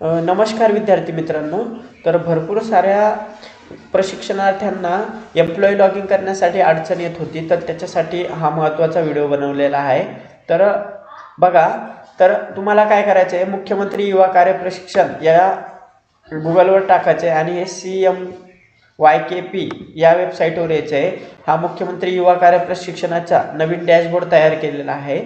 नमस्कार विद्यार्थी मित्रांनो. तर भरपूर साऱ्या प्रशिक्षणार्थ्यांना एम्प्लॉई लॉगिंग करण्यासाठी अडचण येत होती. तर त्याच्यासाठी हा महत्त्वाचा व्हिडिओ बनवलेला आहे. तर बघा तर तुम्हाला काय करायचं आहे मुख्यमंत्री युवा कार्य प्रशिक्षण या गुगलवर टाकायचे आणि हे C M Y K P या वेबसाईटवर यायचं आहे हा मुख्यमंत्री युवा कार्य प्रशिक्षणाचा नवीन डॅशबोर्ड तयार केलेला आहे.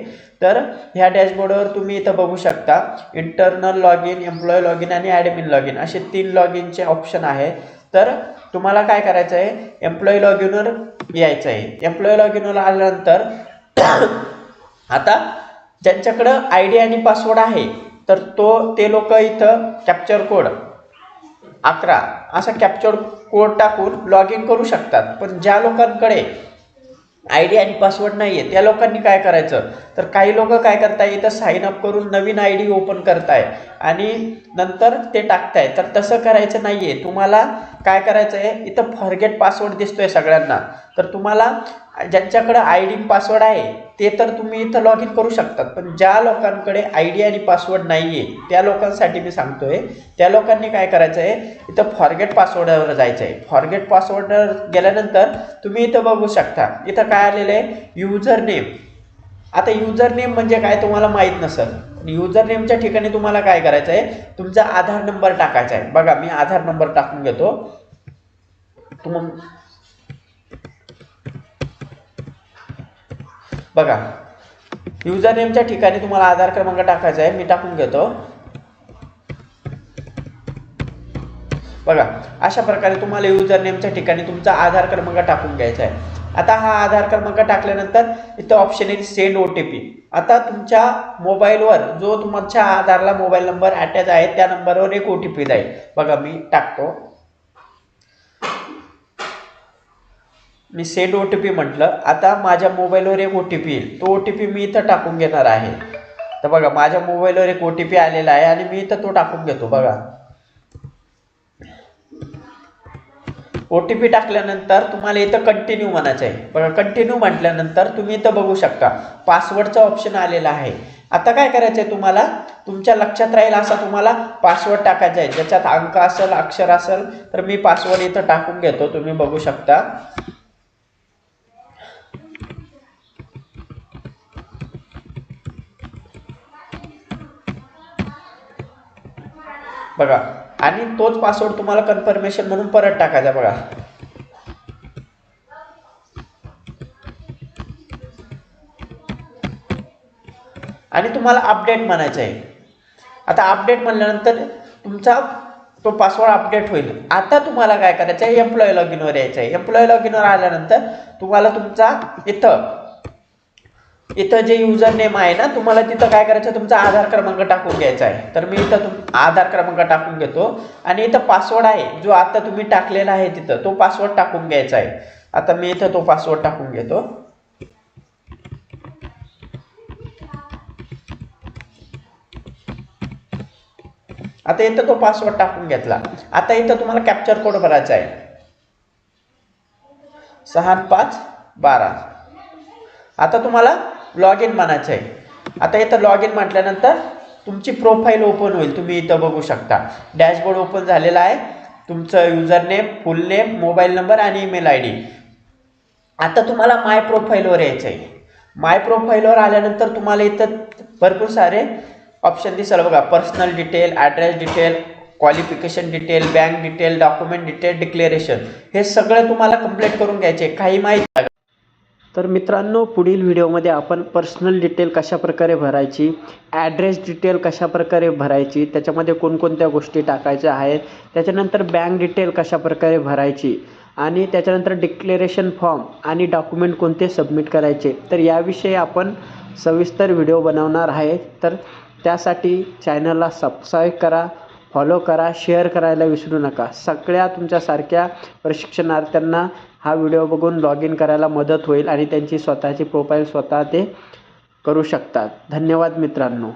तर ह्या डॅशबोर्डवर तुम्ही इथं बघू शकता internal log in employee log in आणि ॲडमिन लॉग इन असे तीन लॉग इनचे ऑप्शन आहे तर तुम्हाला काय करायचं आहे एम्प्लॉई लॉग इनवर यायचं आहे एम्प्लॉई लॉग इनवर आल्यानंतर आता ज्यांच्याकडं आय डी आणि पासवर्ड आहे तर तो ते लोक इथं कॅप्चर कोड अकरा. असा कॅप्चर कोड टाकून लॉग इन करू शकतात. पण ज्या लोकांकडे आय डी आणि पासवर्ड नाही आहे त्या लोकांनी काय करायचं? तर काही लोक काय करताय इथं साईन अप करून नवीन आय डी ओपन करताय आणि नंतर ते टाकताय. तर तसं करायचं नाही आहे तुम्हाला काय करायचं आहे इथं फॉरगेट पासवर्ड दिसतोय सगळ्यांना. तर तुम्हाला ज्यांच्याकडं आय डी पासवर्ड आहे ते तर तुम्ही इथं लॉग इन करू शकतात. पण ज्या लोकांकडे आय डी आणि पासवर्ड नाही आहे त्या लोकांसाठी मी सांगतोय त्या लोकांनी काय करायचं आहे इथं फॉरगेट पासवर्डवर जायचं आहे फॉरगेट पासवर्डवर गेल्यानंतर तुम्ही इथं बघू शकता. इथं काय आलेलं आहे? युजर नेम आता युजर नेम म्हणजे काय तुम्हाला माहीत नसेल. युजर नेमच्या ठिकाणी तुम्हाला काय करायचं आहे तुमचा आधार नंबर टाकायचा आहे बघा मी आधार नंबर टाकून घेतो. तुम बघा युजर नेमच्या ठिकाणी तुम्हाला आधार क्रमांक टाकायचा आहे मी टाकून घेतो. बघा अशा प्रकारे तुम्हाला युजर नेमच्या ठिकाणी तुमचा आधार क्रमांक टाकून घ्यायचा आहे. आता हा आधार क्रमांक टाकल्यानंतर इथं ऑप्शन येईल सेंड ओ टी पी आता तुमच्या मोबाईलवर जो तुमच्या आधारला मोबाईल नंबर अटॅच आहे त्या नंबरवर एक ओ टी पी जाईल. बघा मी टाकतो. मी सेंड ओ टी पी म्हटलं. आता माझ्या मोबाईलवर एक ओ टी पी येईल. तो ओ टी पी मी इथं टाकून घेणार आहे. तर बघा माझ्या मोबाईलवर एक ओ टी पी आलेला आहे आणि मी इथं तो टाकून घेतो. बघा. ओ टी पी टाकल्यानंतर तुम्हाला इथं कंटिन्यू म्हणायचं आहे. बघा कंटिन्यू म्हटल्यानंतर तुम्ही इथं बघू शकता. पासवर्डचा ऑप्शन आलेला आहे. आता काय करायचं आहे तुम्हाला? तुमच्या लक्षात राहील असा तुम्हाला पासवर्ड टाकायचा आहे. ज्याच्यात अंक असेल अक्षर असेल तर मी पासवर्ड इथं टाकून घेतो. तुम्ही बघू शकता. बघा आणि तोच पासवर्ड तुम्हाला कन्फर्मेशन म्हणून परत टाकायचा बघा. आणि तुम्हाला अपडेट म्हणायचं आहे. आता अपडेट म्हणल्यानंतर तुमचा तो पासवर्ड अपडेट होईल. आता तुम्हाला काय करायचं आहे? एम्प्लॉय लॉग इनवर यायचं आहे. एम्प्लॉय लॉग इनवर आल्यानंतर तुम्हाला तुमचा इथं इथं जे युजर नेम आहे ना तुम्हाला तिथं काय करायचं तुमचा आधार क्रमांक टाकून घ्यायचा आहे. तर मी इथं तुम आधार क्रमांक टाकून घेतो आणि इथं पासवर्ड आहे जो आता तुम्ही टाकलेला आहे तिथं तो पासवर्ड टाकून घ्यायचा आहे. आता मी इथं तो पासवर्ड टाकून घेतो. आता इथं तो पासवर्ड टाकून घेतला. आता इथं तुम्हाला कॅप्चर कोड भरायचा आहे. सहा पाच बारा. आता तुम्हाला लॉग इन म्हणायचं आहे. आता इथं लॉग इन म्हटल्यानंतर तुमची प्रोफाईल ओपन होईल. तुम्ही इथं बघू शकता. डॅशबोर्ड ओपन झालेला आहे. तुमचं user name full name mobile number आणि ईमेल आय डी आता तुम्हाला माय प्रोफाईलवर यायचं आहे माय प्रोफाईलवर आल्यानंतर तुम्हाला इथं भरपूर सारे ऑप्शन दिसेल बघा. Personal detail address detail qualification detail bank detail document detail declaration हे सगळं तुम्हाला कंप्लीट करून घ्यायचे काही माहिती तर मित्रांनो पुढील व्हिडिओमध्ये आपण पर्सनल डिटेल कशा प्रकारे भरायची ॲड्रेस डिटेल कशा प्रकारे भरायची त्याच्यामध्ये कोणकोणत्या गोष्टी टाकायच्या आहेत त्याच्यानंतर बँक डिटेल कशा प्रकारे भरायची आणि त्याच्यानंतर डिक्लेरेशन फॉर्म आणि डॉक्युमेंट कोणते सबमिट करायचे तर याविषयी आपण सविस्तर व्हिडिओ बनवणार आहे तर त्यासाठी चॅनलला सबस्क्राईब करा फॉलो करा शेअर करायला विसरू नका. सगळ्या तुमच्यासारख्या प्रशिक्षणार्थ्यांना हा व्हिडिओ बघून लॉग इन करायला मदत होईल आणि त्यांची स्वतःची प्रोफाईल स्वतः ते करू शकतात. धन्यवाद मित्रांनो.